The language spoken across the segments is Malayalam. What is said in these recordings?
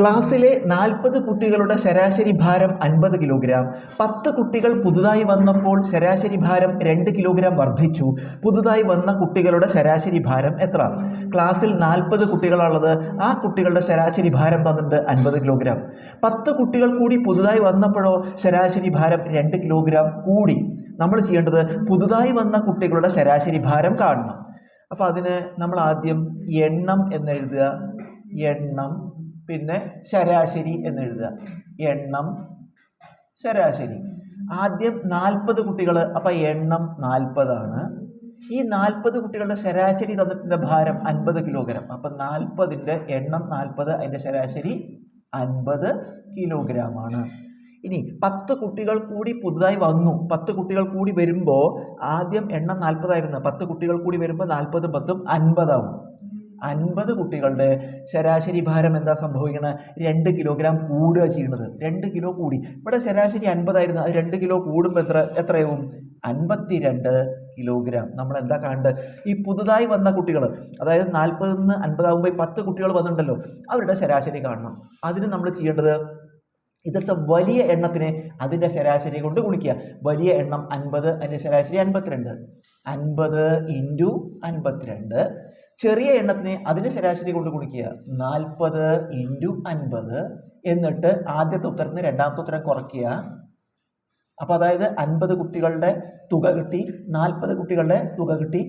ക്ലാസ്സിലെ നാൽപ്പത് കുട്ടികളുടെ ശരാശരി ഭാരം അൻപത് കിലോഗ്രാം. പത്ത് കുട്ടികൾ പുതുതായി വന്നപ്പോൾ ശരാശരി ഭാരം രണ്ട് കിലോഗ്രാം വർദ്ധിച്ചു. പുതുതായി വന്ന കുട്ടികളുടെ ശരാശരി ഭാരം എത്ര? ക്ലാസ്സിൽ നാൽപ്പത് കുട്ടികളാണുള്ളത്. ആ കുട്ടികളുടെ ശരാശരി ഭാരം തന്നിട്ടുണ്ട് അൻപത് കിലോഗ്രാം. പത്ത് കുട്ടികൾ കൂടി പുതുതായി വന്നപ്പോഴോ ശരാശരി ഭാരം രണ്ട് കിലോഗ്രാം കൂടി. നമ്മൾ ചെയ്യേണ്ടത് പുതുതായി വന്ന കുട്ടികളുടെ ശരാശരി ഭാരം കാണണം. അപ്പോൾ അതിന് നമ്മൾ ആദ്യം എണ്ണം എന്നെഴുതുക എണ്ണം പിന്നെ ശരാശരി എന്ന് എഴുതുക. എണ്ണം ശരാശരി. ആദ്യം നാൽപ്പത് കുട്ടികൾ അപ്പം എണ്ണം നാൽപ്പതാണ്. ഈ നാൽപ്പത് കുട്ടികളുടെ ശരാശരി തന്നിട്ടുണ്ട് ഭാരം അൻപത് കിലോഗ്രാം. അപ്പം നാൽപ്പതിന്റെ എണ്ണം നാൽപ്പത് അതിന്റെ ശരാശരി അൻപത് കിലോഗ്രാമാണ്. ഇനി പത്ത് കുട്ടികൾ കൂടി പുതുതായി വന്നു. പത്ത് കുട്ടികൾ കൂടി വരുമ്പോൾ ആദ്യം എണ്ണം നാൽപ്പതായിരുന്നു. പത്ത് കുട്ടികൾ കൂടി വരുമ്പോൾ നാൽപ്പതും പത്തും അൻപതാവും. അൻപത് കുട്ടികളുടെ ശരാശരി ഭാരം എന്താ സംഭവിക്കുന്നത് രണ്ട് കിലോഗ്രാം കൂടുക ചെയ്യുന്നത്. രണ്ട് കിലോ കൂടി. ഇവിടെ ശരാശരി അൻപതായിരുന്നു. അത് രണ്ട് കിലോ കൂടുമ്പോൾ എത്ര എത്രയാവും? അൻപത്തിരണ്ട് കിലോഗ്രാം നമ്മൾ എന്താ കാണേണ്ടത് ഈ പുതുതായി വന്ന കുട്ടികൾ അതായത് നാൽപ്പതിൽ നിന്ന് അൻപതാകുമ്പോൾ പത്ത് കുട്ടികൾ വന്നിട്ടുണ്ടല്ലോ അവരുടെ ശരാശരി കാണണം. അതിന് നമ്മൾ ചെയ്യേണ്ടത് ഇതൊക്കെ വലിയ എണ്ണത്തിനെ അതിന്റെ ശരാശരി കൊണ്ട് ഗുണിക്കുക. വലിയ എണ്ണം അൻപത് അതിന്റെ ശരാശരി അൻപത്തിരണ്ട്. അൻപത് ഇന്റു അൻപത്തിരണ്ട് ചെറിയ എണ്ണത്തിനെ അതിന് ശരാശരി കൊണ്ട് കുടിക്കുക നാൽപ്പത് ഇന്റു അൻപത് എന്നിട്ട് ആദ്യത്തെ ഉത്തരത്തിന് രണ്ടാമത്തെ ഉത്തരം കുറയ്ക്കുക. അപ്പോൾ അതായത് അൻപത് കുട്ടികളുടെ തുക കിട്ടി നാൽപ്പത് കുട്ടികളുടെ തുക കിട്ടി.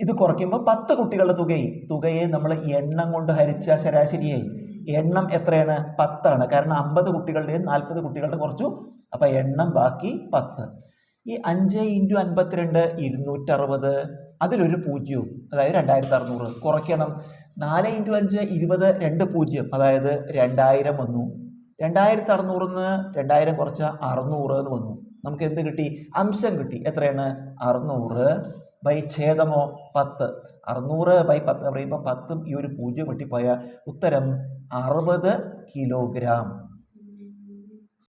ഇത് കുറയ്ക്കുമ്പോൾ പത്ത് കുട്ടികളുടെ തുകയും തുകയെ നമ്മൾ എണ്ണം കൊണ്ട് ഹരിച്ച ശരാശരിയായി എണ്ണം എത്രയാണ്? പത്താണ്. കാരണം അമ്പത് കുട്ടികളുടെയും നാൽപ്പത് കുട്ടികളുടെ കുറച്ചു. അപ്പം എണ്ണം ബാക്കി പത്ത്. ഈ അഞ്ച് ഇന്റു അൻപത്തിരണ്ട് ഇരുന്നൂറ്ററുപത്. അതിലൊരു പൂജ്യവും അതായത് രണ്ടായിരത്തി അറുന്നൂറ് കുറയ്ക്കണം. നാല് ഇന്റു അഞ്ച് ഇരുപത് രണ്ട് പൂജ്യം. അതായത് രണ്ടായിരം വന്നു. രണ്ടായിരത്തി അറുന്നൂറിന്ന് രണ്ടായിരം കുറച്ച അറുന്നൂറ് എന്ന് വന്നു. നമുക്ക് എന്ത് കിട്ടി? അംശം കിട്ടി. എത്രയാണ്? അറുന്നൂറ് ബൈ ഛേദമോ പത്ത്. അറുന്നൂറ് ബൈ പത്ത് പറയുമ്പോൾ പത്തും ഈ ഒരു പൂജ്യം വെട്ടിപ്പോയ ഉത്തരം അറുപത് കിലോഗ്രാം.